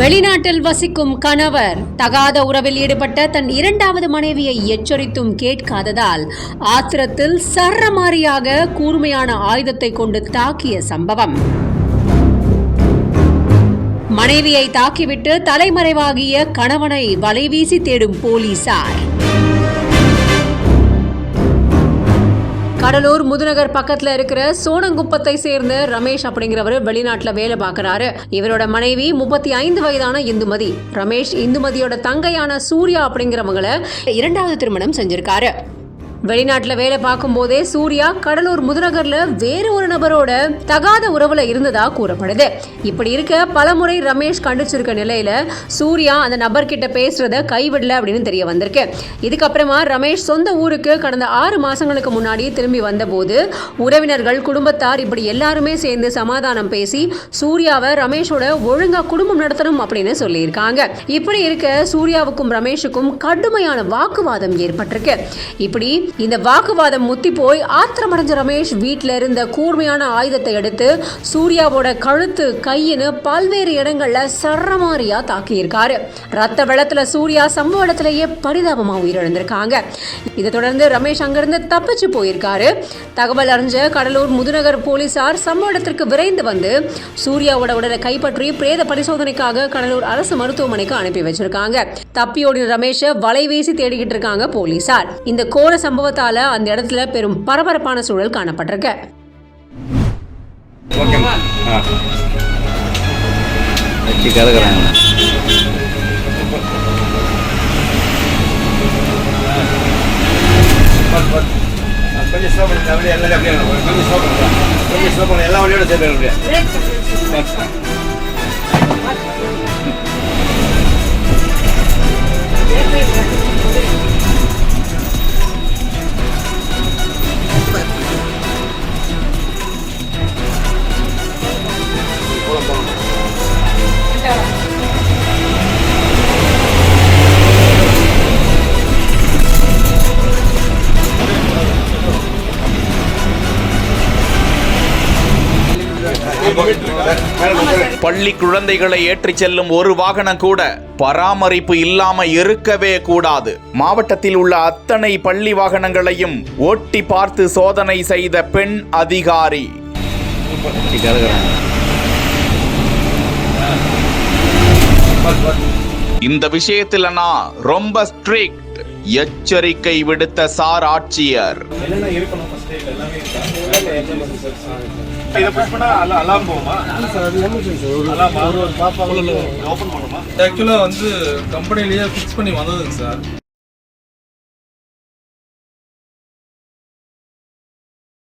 வெளிநாட்டில் வசிக்கும் கணவர் தகாத உறவில் ஈடுபட்ட தன் இரண்டாவது மனைவியை எச்சரித்தும் கேட்காததால் ஆத்திரத்தில் சரமாரியாக கூர்மையான ஆயுதத்தை கொண்டு தாக்கிய சம்பவம். மனைவியை தாக்கிவிட்டு தலைமறைவாகிய கணவனை வலைவீசி தேடும் போலீசார். கடலூர் முதுநகர் பக்கத்துல இருக்கிற சோனங்குப்பத்தை சேர்ந்த ரமேஷ் அப்படிங்கிறவர் வெளிநாட்டுல வேலை பார்க்கறாரு. இவரோட மனைவி முப்பத்தி ஐந்து வயதான இந்துமதி. ரமேஷ் இந்துமதியோட தங்கையான சூர்யா அப்படிங்கிறவங்கள இரண்டாவது திருமணம் செஞ்சிருக்காரு. வெளிநாட்டில் வேலை பார்க்கும்போதே சூர்யா கடலூர் முதுநகர்ல வேறு ஒரு நபரோட தகாத உறவுல இருந்ததா கூறப்படுது. இப்படி இருக்க பலமுறை ரமேஷ் கண்டிச்சிருக்க நிலையில சூர்யா அந்த நபர்கிட்ட பேசுறத கைவிடல அப்படின்னு தெரிய வந்திருக்கு. இதுக்கப்புறமா ரமேஷ் சொந்த ஊருக்கு கடந்த ஆறு மாசங்களுக்கு முன்னாடி திரும்பி வந்தபோது உறவினர்கள் குடும்பத்தார் இப்படி எல்லாருமே சேர்ந்து சமாதானம் பேசி சூர்யாவை ரமேஷோட ஒழுங்கா குடும்பம் நடத்தணும் அப்படின்னு சொல்லியிருக்காங்க. இப்படி இருக்க சூர்யாவுக்கும் ரமேஷுக்கும் கடுமையான வாக்குவாதம் ஏற்பட்டிருக்கு. இப்படி இந்த வாக்குவாதம் முத்தி போய் ஆத்திரமடைஞ்ச ரமேஷ் வீட்டில் இருந்த கூர்மையான ஆயுதத்தை எடுத்து சூர்யாவோட கழுத்து கையின்னு பல்வேறு இடங்கள்ல சரமாரியா தாக்கியிருக்காரு. ரத்த வெள்ளத்துல சூர்யா சம்பவ இடத்துலயே பரிதாபமா உயிரிழந்திருக்காங்க. இதை தொடர்ந்து ரமேஷ் அங்கிருந்து தப்பிச்சு போயிருக்காரு. தகவல் அறிஞ்ச கடலூர் முதுநகர் போலீசார் சம்பவ இடத்திற்கு விரைந்து வந்து சூர்யாவோட உடலை கைப்பற்றி பிரேத பரிசோதனைக்காக கடலூர் அரசு மருத்துவமனைக்கு அனுப்பி வச்சிருக்காங்க. தப்பியோடி ரமேஷை வலை வீசி தேடிக்கிட்டு இருக்காங்க போலீசார். இந்த கோர சம்பவத்தால அந்த இடத்துல பெரும் பரபரப்பான சூழல் காணப்பட்டிருக்கு. கொஞ்சம் ஸ்லோ பண்ணி அப்படியே எல்லாரும் அப்படியே இருங்க. கொஞ்சம் ஸ்லோ பண்ணுங்க கொஞ்சம் ஸ்லோ பண்ணி எல்லா வழியோட சேர்த்து பள்ளி குழந்தைகளை ஏற்றிச் செல்லும் ஒரு வாகனம் கூட பராமரிப்பு இல்லாம இருக்கவே கூடாது. மாவட்டத்தில் உள்ள அத்தனை பள்ளி வாகனங்களையும் ஓட்டி பார்த்து சோதனை செய்த பெண் அதிகாரி. இந்த விஷயத்துல நான் ரொம்ப ஸ்ட்ரிக்ட். எச்சரிக்கை விடுத்த சார் ஆட்சியர். இதை புஷ் பண்ணா அல்ல அலாம் போகுமா? அலாமா ஓபன் பண்ணுமா ஆக்சுவலாக வந்து கம்பெனிலேயே ஃபிக்ஸ் பண்ணி வந்ததுங்க சார்